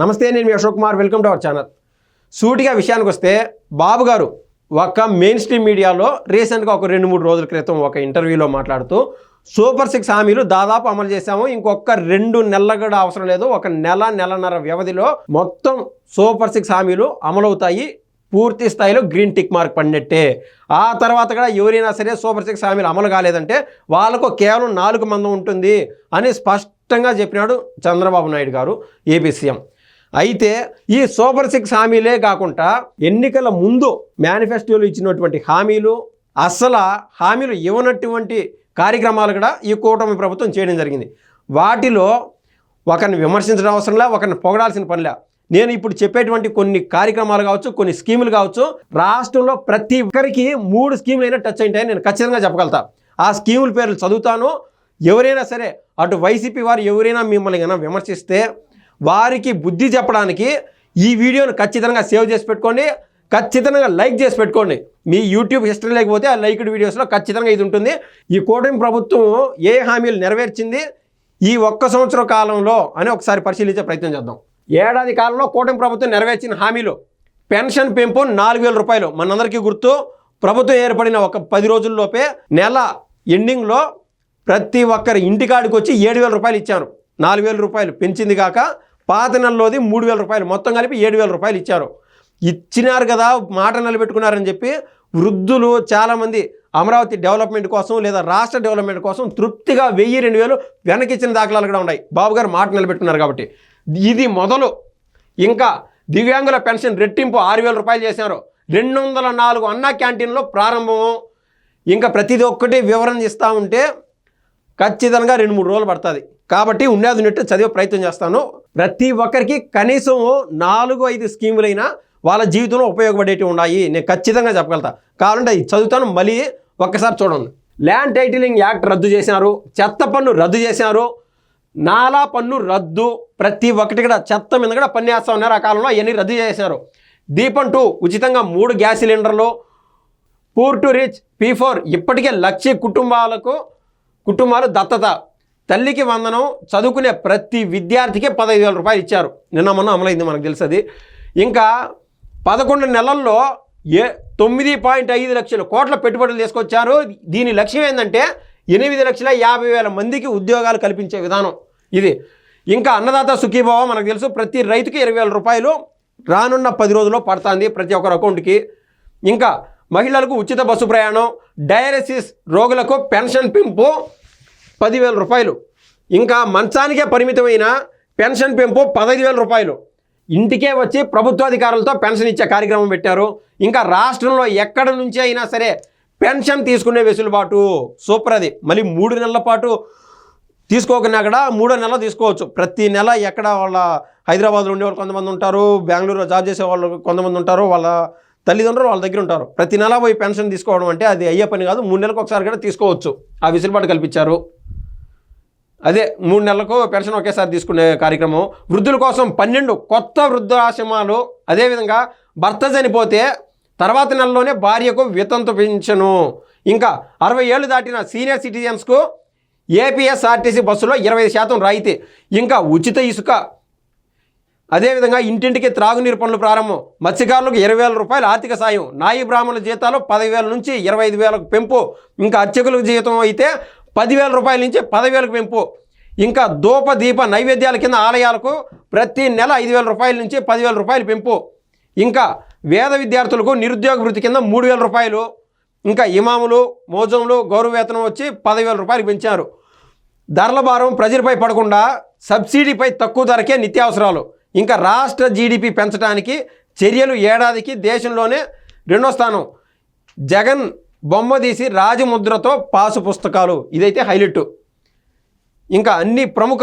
నమస్తే నేను మీ Ashok Kumar. Welcome to our channel. సూటిగా విషయానికి వస్తే బాబు గారు ఒక మెయిన్ స్ట్రీమ్ మీడియాలో రీసెంట్గా ఒక రెండు మూడు రోజుల క్రితం ఒక ఇంటర్వ్యూలో మాట్లాడుతూ సూపర్ సిక్స్ హామీలు దాదాపు అమలు చేశాము ఇంకొక రెండు నెలల కూడా అవసరం లేదు ఒక నెల నెలన్నర వ్యవధిలో మొత్తం సూపర్ సిక్స్ హామీలు అమలవుతాయి పూర్తి స్థాయిలో గ్రీన్ టిక్ మార్క్ పడినట్టే. ఆ తర్వాత కూడా ఎవరైనా సరే సూపర్ సిక్స్ హామీలు అమలు కాలేదంటే వాళ్ళకు కేవలం నాలుగు మంది ఉంటుంది అని స్పష్టంగా చెప్పినాడు చంద్రబాబు నాయుడు గారు ఏపీ సీఎం. అయితే ఈ సూపర్ సిక్స్ హామీలే కాకుండా ఎన్నికల ముందు మేనిఫెస్టోలు ఇచ్చినటువంటి హామీలు అసలు హామీలు ఇవ్వనటువంటి కార్యక్రమాలు కూడా ఈ కూటమి ప్రభుత్వం చేయడం జరిగింది. వాటిలో ఒకరిని విమర్శించడం అవసరంలే ఒకరిని పొగడాల్సిన పనిలే నేను ఇప్పుడు చెప్పేటువంటి కొన్ని కార్యక్రమాలు కావచ్చు కొన్ని స్కీములు కావచ్చు రాష్ట్రంలో ప్రతి ఒక్కరికి మూడు స్కీములు అయినా టచ్ అయింటాయని నేను ఖచ్చితంగా చెప్పగలుగుతా. ఆ స్కీముల పేర్లు చదువుతాను. ఎవరైనా సరే అటు వైసీపీ వారు ఎవరైనా మిమ్మల్ని కన్నా విమర్శిస్తే వారికి బుద్ధి చెప్పడానికి ఈ వీడియోను ఖచ్చితంగా సేవ్ చేసి పెట్టుకోండి. ఖచ్చితంగా లైక్ చేసి పెట్టుకోండి. మీ యూట్యూబ్ హిస్టరీ లేకపోతే ఆ లైక్డ్ వీడియోస్లో ఖచ్చితంగా ఇది ఉంటుంది. ఈ కూటమి ప్రభుత్వం ఏ హామీలు నెరవేర్చింది? ఈ ఒక్క సంవత్సరం కాలంలో అని ఒకసారి పరిశీలించే ప్రయత్నం చేద్దాం. ఏడాది కాలంలో కూటమి ప్రభుత్వం నెరవేర్చిన హామీలు. పెన్షన్ పెంపు నాలుగు వేల రూపాయలు. మనందరికీ గుర్తు ప్రభుత్వం ఏర్పడిన ఒక పది రోజుల్లోపే నెల ఎండింగ్లో ప్రతి ఒక్కరి ఇంటికాడికి వచ్చి ఏడు వేల రూపాయలు ఇచ్చారు. నాలుగు వేల రూపాయలు. పెంచింది కాక పాత నెలలోది మూడు వేల రూపాయలు మొత్తం కలిపి ఏడు వేల రూపాయలు ఇచ్చారు. ఇచ్చినారు కదా మాట నిలబెట్టుకున్నారని చెప్పి వృద్ధులు చాలామంది అమరావతి డెవలప్మెంట్ కోసం లేదా రాష్ట్ర డెవలప్మెంట్ కోసం తృప్తిగా వెయ్యి రెండు వేలు వెనక్కి ఇచ్చిన దాఖలాలు కూడా ఉన్నాయి. బాబు గారు మాట నిలబెట్టుకున్నారు కాబట్టి. ఇది మొదలు. ఇంకా దివ్యాంగుల పెన్షన్ రెట్టింపు ఆరు వేల రూపాయలు చేశారు. రెండు వందల నాలుగు అన్నా క్యాంటీన్లో ప్రారంభం ఇంకా ప్రతిదీ ఒక్కటి వివరణ ఇస్తూ ఉంటే ఖచ్చితంగా రెండు మూడు రోజులు పడుతుంది. కాబట్టి ఉండేది ఉన్నట్టు చదివే ప్రయత్నం చేస్తాను. ప్రతి ఒక్కరికి కనీసం నాలుగు ఐదు స్కీములైనా వాళ్ళ జీవితంలో ఉపయోగపడేటివి ఉన్నాయి. నేను ఖచ్చితంగా చెప్పగలుగుతా. కావాలంటే చదువుతాను మళ్ళీ ఒక్కసారి చూడండి. ల్యాండ్ టైటిలింగ్ యాక్ట్ రద్దు చేశారు చెత్త పన్ను రద్దు చేశారు నాలా పన్ను రద్దు ప్రతి ఒక్కటి కూడా చెత్త మీద కూడా పన్ను వేస్తా ఉన్నారు. ఆ కాలంలో అవన్నీ రద్దు చేశారు దీపం టూ ఉచితంగా మూడు గ్యాస్ సిలిండర్లు poor to rich P four ఇప్పటికే లక్ష కుటుంబాలకు కుటుంబాలు దత్తత తల్లికి వందనం చదువుకునే ప్రతి విద్యార్థికి పదహైదు వేల రూపాయలు ఇచ్చారు. నిన్న మొన్న అమలైంది మనకు తెలుసది. ఇంకా పదకొండు నెలల్లో ఏ తొమ్మిది పాయింట్ ఐదు లక్షల కోట్ల పెట్టుబడులు తీసుకొచ్చారు. దీని లక్ష్యం ఏంటంటే ఎనిమిది లక్షల యాభై వేల మందికి ఉద్యోగాలు కల్పించే విధానం. ఇది ఇంకా అన్నదాత సుఖీభావ మనకు తెలుసు. ప్రతి రైతుకి ఇరవై వేల రూపాయలు రానున్న పది రోజుల్లో పడుతుంది ప్రతి ఒక్కరి అకౌంట్కి. ఇంకా మహిళలకు ఉచిత బస్సు ప్రయాణం డయాలసిస్ రోగులకు పెన్షన్ పెంపు పదివేల రూపాయలు. ఇంకా మంచానికే పరిమితమైన పెన్షన్ పెంపు పదహైదు వేల రూపాయలు. ఇంటికే వచ్చి ప్రభుత్వాధికారులతో పెన్షన్ ఇచ్చే కార్యక్రమం పెట్టారు. ఇంకా రాష్ట్రంలో ఎక్కడ నుంచి అయినా సరే పెన్షన్ తీసుకునే వెసులుబాటు సూపర్ అది. మళ్ళీ మూడు నెలల పాటు తీసుకోకుండా కూడా మూడో నెల తీసుకోవచ్చు. ప్రతి నెల ఎక్కడ వాళ్ళ హైదరాబాద్లో ఉండేవాళ్ళు కొంతమంది ఉంటారు బెంగళూరులో జాబ్ చేసే వాళ్ళు కొంతమంది ఉంటారు వాళ్ళ తల్లిదండ్రులు వాళ్ళ దగ్గర ఉంటారు. ప్రతి నెల పోయి పెన్షన్ తీసుకోవడం అంటే అది అయ్యే పని కాదు. మూడు నెలలకు ఒకసారి కూడా తీసుకోవచ్చు. ఆ వెసులుబాటు కల్పించారు. అదే మూడు నెలలకు పెన్షన్ ఒకేసారి తీసుకునే కార్యక్రమం. వృద్ధుల కోసం పన్నెండు కొత్త వృద్ధాశ్రమాలు అదేవిధంగా భర్త చనిపోతే తర్వాత నెలలోనే భార్యకు వితంతు పెంచను ఇంకా అరవై ఏళ్ళు దాటిన సీనియర్ సిటిజన్స్కు ఏపీఎస్ఆర్టీసీ బస్సులో ఇరవై శాతం రాయితీ. ఇంకా ఉచిత ఇసుక అదేవిధంగా ఇంటింటికి త్రాగునీరు పనులు ప్రారంభం. మత్స్యకారులకు ఇరవై వేల రూపాయల ఆర్థిక సాయం. నాయి బ్రాహ్మణుల జీతాలు పదివేల నుంచి ఇరవై ఐదు వేలకు పెంపు. ఇంకా అర్చకులకు జీతం అయితే పదివేల రూపాయల నుంచి పదివేలకు పెంపు. ఇంకా ధూప దీప నైవేద్యాల కింద ఆలయాలకు ప్రతి నెల ఐదు వేల రూపాయల నుంచి పదివేల రూపాయలు పెంపు. ఇంకా వేద విద్యార్థులకు నిరుద్యోగ వృత్తి కింద మూడు వేల రూపాయలు. ఇంకా ఇమాములు మోజంలు గౌరవ వేతనం వచ్చి పదివేల రూపాయలు పెంచారు. ధరల భారం ప్రజలపై పడకుండా సబ్సిడీపై తక్కువ ధరకే నిత్యావసరాలు. ఇంకా రాష్ట్ర జీడిపి పెంచడానికి చర్యలు ఏడాదికి దేశంలోనే రెండో స్థానం. జగన్ బొమ్మ తీసి రాజముద్రతో పాసు పుస్తకాలు. ఇదైతే హైలైట్. ఇంకా అన్ని ప్రముఖ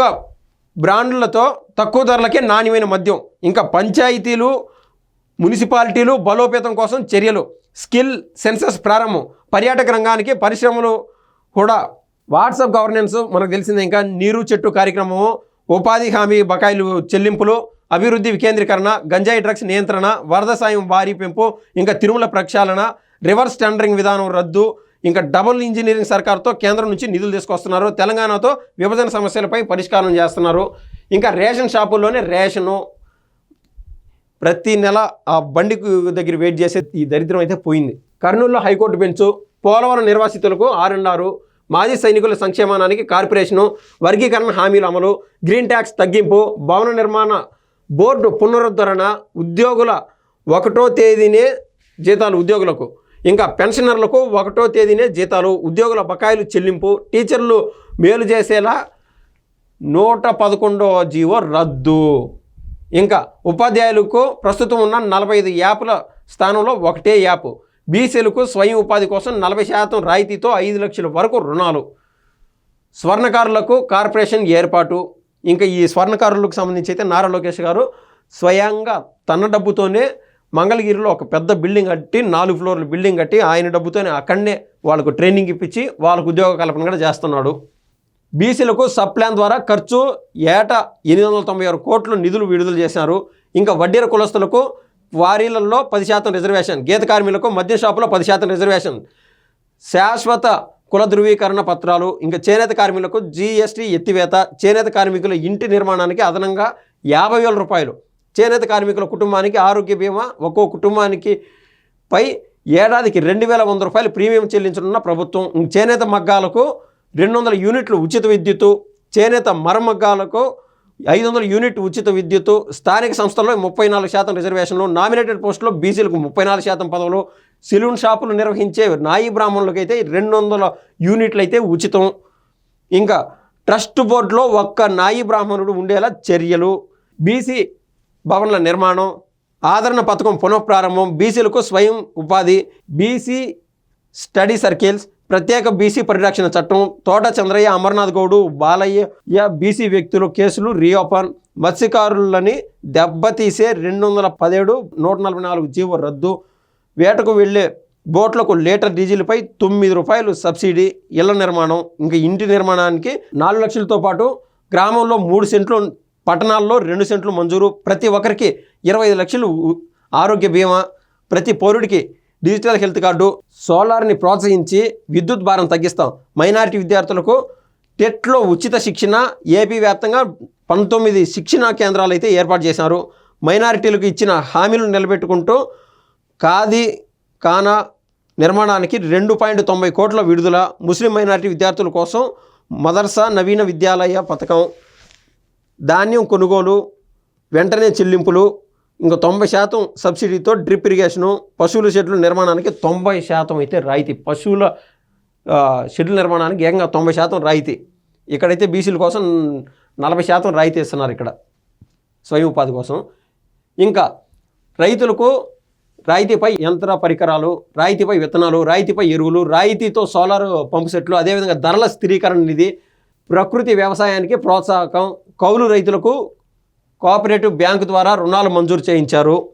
బ్రాండ్లతో తక్కువ ధరలకే నాణ్యమైన మద్యం. ఇంకా పంచాయతీలు మున్సిపాలిటీలు బలోపేతం కోసం చర్యలు. స్కిల్ సెన్సస్ ప్రారంభం. పర్యాటక రంగానికి పరిశ్రమలు కూడా వాట్సాప్ గవర్నెన్స్ మనకు తెలిసింది ఇంకా నీరు చెట్టు కార్యక్రమము ఉపాధి హామీ బకాయిలు చెల్లింపులు అభివృద్ధి వికేంద్రీకరణ గంజాయి డ్రగ్స్ నియంత్రణ వరద సాయం భారీ పెంపు ఇంకా తిరుమల ప్రక్షాళన రివర్స్ టెండరింగ్ విధానం రద్దు ఇంకా డబుల్ ఇంజనీరింగ్ సర్కార్తో కేంద్రం నుంచి నిధులు తీసుకొస్తున్నారు. తెలంగాణతో విభజన సమస్యలపై పరిష్కారం చేస్తున్నారు. ఇంకా రేషన్ షాపుల్లోనే రేషను ప్రతి నెల ఆ బండి దగ్గర వెయిట్ చేసే ఈ దరిద్రం అయితే పోయింది. కర్నూలులో హైకోర్టు బెంచ్ పోలవరం నిర్వాసితులకు ఆర్ఎన్ఆర్ మాజీ సైనికుల సంక్షేమానికి కార్పొరేషను వర్గీకరణ హామీల అమలు గ్రీన్ ట్యాక్స్ తగ్గింపు భవన నిర్మాణ బోర్డు పునరుద్ధరణ ఉద్యోగుల ఒకటో తేదీనే జీతాలు ఉద్యోగులకు. ఇంకా పెన్షనర్లకు ఒకటో తేదీనే జీతాలు ఉద్యోగుల బకాయిలు చెల్లింపు టీచర్లు మేలు చేసేలా నూట పదకొండవ జీవో రద్దు. ఇంకా ఉపాధ్యాయులకు ప్రస్తుతం ఉన్న నలభై ఐదు యాప్ల స్థానంలో ఒకటే యాప్. బీసీలకు స్వయం ఉపాధి కోసం నలభై శాతం రాయితీతో ఐదు లక్షల వరకు రుణాలు. స్వర్ణకారులకు కార్పొరేషన్ ఏర్పాటు. ఇంకా ఈ స్వర్ణకారులకు సంబంధించి అయితే నారా లోకేష్ గారు స్వయంగా తన డబ్బుతోనే మంగళగిరిలో ఒక పెద్ద బిల్డింగ్ కట్టి నాలుగు ఫ్లోర్ల బిల్డింగ్ కట్టి ఆయన డబ్బుతోనే అక్కడనే వాళ్ళకు ట్రైనింగ్ ఇప్పించి వాళ్ళకు ఉద్యోగ కల్పన కూడా చేస్తున్నాడు. బీసీలకు సబ్ ప్లాన్ ద్వారా ఖర్చు ఏటా ఎనిమిది వందల తొంభై ఆరు కోట్లు నిధులు విడుదల చేశారు. ఇంకా వడ్డీర కులస్తులకు వారీలలో పది శాతం రిజర్వేషన్ గీత కార్మికులకు మద్య షాపులో పది శాతం రిజర్వేషన్ శాశ్వత కుల ధృవీకరణ పత్రాలు ఇంకా చేనేత కార్మికులకు జీఎస్టీ ఎత్తివేత చేనేత కార్మికుల ఇంటి నిర్మాణానికి అదనంగా యాభై వేల రూపాయలు చేనేత కార్మికుల కుటుంబానికి ఆరోగ్య బీమా ఒక్కో కుటుంబానికి పై ఏడాదికి రెండు వేల వంద రూపాయలు ప్రీమియం చెల్లించనున్న ప్రభుత్వం. చేనేత మగ్గాలకు రెండు వందల యూనిట్లు ఉచిత విద్యుత్తు చేనేత మరమగ్గాలకు ఐదు వందల యూనిట్ ఉచిత విద్యుత్తు స్థానిక సంస్థల్లో ముప్పై నాలుగు శాతం రిజర్వేషన్లు నామినేటెడ్ పోస్టులో బీసీలకు ముప్పై నాలుగు శాతం పదవులు సెలూన్ షాపులు నిర్వహించే నాయి బ్రాహ్మణులకు అయితే రెండు వందల యూనిట్లు అయితే ఉచితం. ఇంకా ట్రస్ట్ బోర్డులో ఒక్క నాయి బ్రాహ్మణుడు ఉండేలా చర్యలు. బీసీ భవనాల నిర్మాణం ఆదరణ పథకం పునఃప్రారంభం బీసీలకు స్వయం ఉపాధి బీసీ స్టడీ సర్కిల్స్ ప్రత్యేక బీసీ పరిరక్షణ చట్టం తోట చంద్రయ్య అమర్నాథ్ గౌడు బాలయ్య బీసీ వ్యక్తులు కేసులు రీఓపెన్ మత్స్యకారులని దెబ్బతీసే రెండు వందల పదిహేడు నూట నలభై నాలుగు జీవో రద్దు వేటకు వెళ్ళే బోట్లకు లీటర్ డీజిల్పై తొమ్మిది రూపాయలు సబ్సిడీ ఇళ్ళ నిర్మాణం ఇంకా ఇంటి నిర్మాణానికి నాలుగు లక్షలతో పాటు గ్రామంలో మూడు సెంట్లు పట్టణాల్లో రెండు సెంట్లు మంజూరు. ప్రతి ఒక్కరికి ఇరవై ఐదు లక్షలు ఆరోగ్య బీమా. ప్రతి పౌరుడికి డిజిటల్ హెల్త్ కార్డు. సోలార్ని ప్రోత్సహించి విద్యుత్ భారం తగ్గిస్తాం. మైనారిటీ విద్యార్థులకు టెట్లో ఉచిత శిక్షణ ఏపీ వ్యాప్తంగా పంతొమ్మిది శిక్షణా కేంద్రాలు అయితే ఏర్పాటు చేశారు. మైనారిటీలకు ఇచ్చిన హామీలను నిలబెట్టుకుంటూ ఖాదీ కానా నిర్మాణానికి రెండు పాయింట్ తొంభై కోట్ల విడుదల ముస్లిం మైనారిటీ విద్యార్థుల కోసం మదర్సా నవీన విద్యాలయ పథకం. ధాన్యం కొనుగోలు వెంటనే చెల్లింపులు ఇంకా తొంభై శాతం సబ్సిడీతో డ్రిప్ ఇరిగేషను పశువుల షెడ్ల నిర్మాణానికి తొంభై శాతం అయితే రాయితీ. పశువుల ఆ, షెడ్ల నిర్మాణానికి ఏకంగా తొంభై శాతం రాయితీ. ఇక్కడైతే బీసీల కోసం నలభై శాతం రాయితీ ఇస్తున్నారు ఇక్కడ స్వయం ఉపాధి కోసం. ఇంకా రైతులకు రాయితీపై యంత్ర పరికరాలు రాయితీపై విత్తనాలు రాయితీపై ఎరువులు రాయితీతో సోలార్ పంపు సెట్లు అదేవిధంగా ధరల స్థిరీకరణ నిధి ప్రకృతి వ్యవసాయానికి ప్రోత్సాహకం కౌలు రైతులకు కోఆపరేటివ్ బ్యాంకు ద్వారా రుణాలు మంజూరు చేయించారు.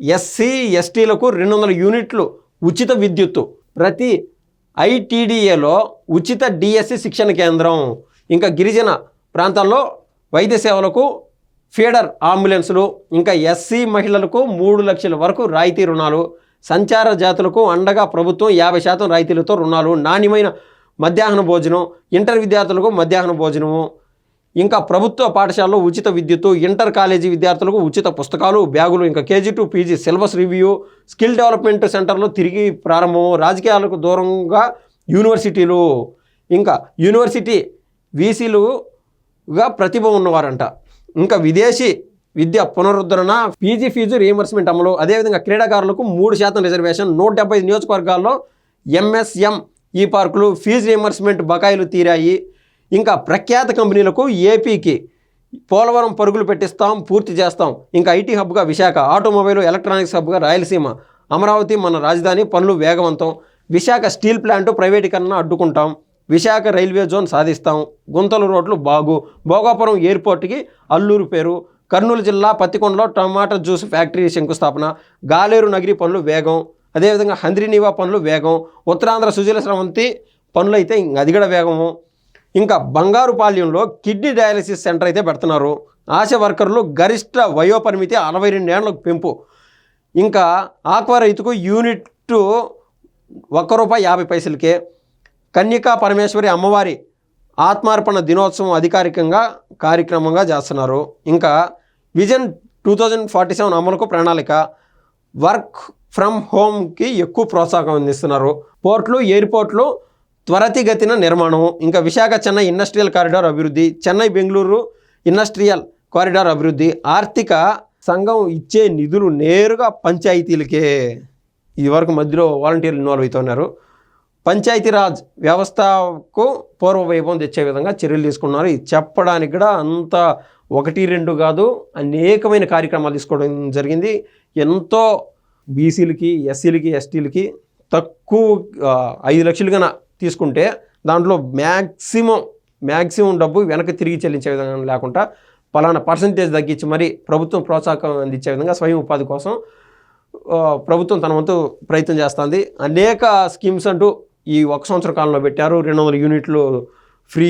ఎస్సీ ఎస్టీలకు రెండు వందల యూనిట్లు ఉచిత విద్యుత్తు ప్రతి ఐటీడీఏలో ఉచిత డిఎస్సి శిక్షణ కేంద్రం. ఇంకా గిరిజన ప్రాంతాల్లో వైద్య సేవలకు ఫీడర్ అంబులెన్సులు. ఇంకా ఎస్సీ మహిళలకు మూడు లక్షల వరకు రాయితీ రుణాలు. సంచార జాతులకు అండగా ప్రభుత్వం యాభై శాతం రాయితీలతో రుణాలు. నాణ్యమైన మధ్యాహ్న భోజనం ఇంటర్ విద్యార్థులకు మధ్యాహ్న భోజనము. ఇంకా ప్రభుత్వ పాఠశాలలో ఉచిత విద్యుత్తు ఇంటర్ కాలేజీ విద్యార్థులకు ఉచిత పుస్తకాలు బ్యాగులు ఇంకా KG to PG syllabus review skill development సెంటర్లో తిరిగి ప్రారంభం రాజకీయాలకు దూరంగా యూనివర్సిటీలు ఇంకా యూనివర్సిటీ వీసీలుగా ప్రతిభ ఉన్నవారంట. ఇంకా విదేశీ విద్య పునరుద్ధరణ పీజీ ఫీజు రీఎంబర్స్మెంట్ అమలు అదేవిధంగా క్రీడాకారులకు మూడు శాతం రిజర్వేషన్ నూట డెబ్బై నియోజకవర్గాల్లో ఎంఎస్ఎం ఈ పార్కులు ఫీజు రీఎంబర్స్మెంట్ బకాయిలు తీరాయి. ఇంకా ప్రఖ్యాత కంపెనీలకు ఏపీకి పోలవరం పరుగులు పెట్టిస్తాం పూర్తి చేస్తాం. ఇంకా ఐటీ హబ్గా విశాఖ ఆటోమొబైల్ ఎలక్ట్రానిక్స్ హబ్గా రాయలసీమ అమరావతి మన రాజధాని పనులు వేగవంతం. విశాఖ స్టీల్ ప్లాంట్ ప్రైవేటీకరణ అడ్డుకుంటాం. విశాఖ రైల్వే జోన్ సాధిస్తాం. గుంతలు రోడ్లు బాగు. భోగాపురం ఎయిర్పోర్ట్కి అల్లూరు పేరు. కర్నూలు జిల్లా పత్తికొండలో టమాటా జ్యూస్ ఫ్యాక్టరీ శంకుస్థాపన. గాలేరు నగిరి పనులు వేగం. అదేవిధంగా హంద్రీనీవా పనులు వేగం. ఉత్తరాంధ్ర సుజల స్రవంతి పనులైతే ఇంక అది కూడా వేగము. ఇంకా బంగారుపాల్యంలో కిడ్నీ డయాలసిస్ సెంటర్ అయితే పెడుతున్నారు. ఆశ వర్కర్లు గరిష్ట వయోపరిమితి అరవై రెండేళ్ళకు పెంపు. ఇంకా ఆక్వా రైతుకు యూనిట్ ఒక్క రూపాయి యాభై పైసలకే. కన్యకా పరమేశ్వరి అమ్మవారి ఆత్మార్పణ దినోత్సవం అధికారికంగా కార్యక్రమంగా చేస్తున్నారు. ఇంకా vision two thousand forty seven అమలుకు ప్రణాళిక. వర్క్ ఫ్రమ్ హోమ్కి ఎక్కువ ప్రోత్సాహం అందిస్తున్నారు. పోర్ట్లు ఎయిర్పోర్ట్లు త్వరతిగతిన నిర్మాణం. ఇంకా విశాఖ చెన్నై ఇండస్ట్రియల్ కారిడార్ అభివృద్ధి చెన్నై బెంగళూరు ఇండస్ట్రియల్ కారిడార్ అభివృద్ధి ఆర్థిక సంఘం ఇచ్చే నిధులు నేరుగా పంచాయతీలకే. ఇదివరకు మధ్యలో వాలంటీర్లు ఇన్వాల్వ్ అవుతున్నారు పంచాయతీరాజ్ వ్యవస్థకు పూర్వ వైభవం తెచ్చే విధంగా చర్యలు తీసుకున్నారు. ఇది చెప్పడానికి కూడా అంత ఒకటి రెండు కాదు అనేకమైన కార్యక్రమాలు తీసుకోవడం జరిగింది. ఎంతో బీసీలకి ఎస్సీలకి ఎస్టీలకి తక్కువ ఐదు లక్షలు కన్నా తీసుకుంటే దాంట్లో మ్యాక్సిమం మ్యాక్సిమం డబ్బు వెనక్కి తిరిగి చెల్లించే విధంగా లేకుండా పలానా పర్సంటేజ్ తగ్గించి మరి ప్రభుత్వం ప్రోత్సాహం అందించే విధంగా స్వయం ఉపాధి కోసం ప్రభుత్వం తన వంతు ప్రయత్నం చేస్తుంది. అనేక స్కీమ్స్ అంటూ ఈ ఒక సంవత్సర కాలంలో పెట్టారు. రెండు వందల యూనిట్లు ఫ్రీ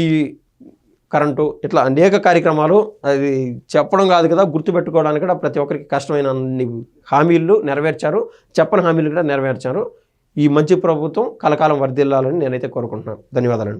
కరెంటు ఇట్లా అనేక కార్యక్రమాలు. అది చెప్పడం కాదు కదా గుర్తుపెట్టుకోవడానికి కూడా ప్రతి ఒక్కరికి కష్టమైన అన్ని హామీలు నెరవేర్చారు. చెప్పని హామీలు కూడా నెరవేర్చారు. ఈ మంచి ప్రభుత్వం కలకాలం వర్ధిల్లాలని నేనైతే కోరుకుంటున్నాను. ధన్యవాదాలండి.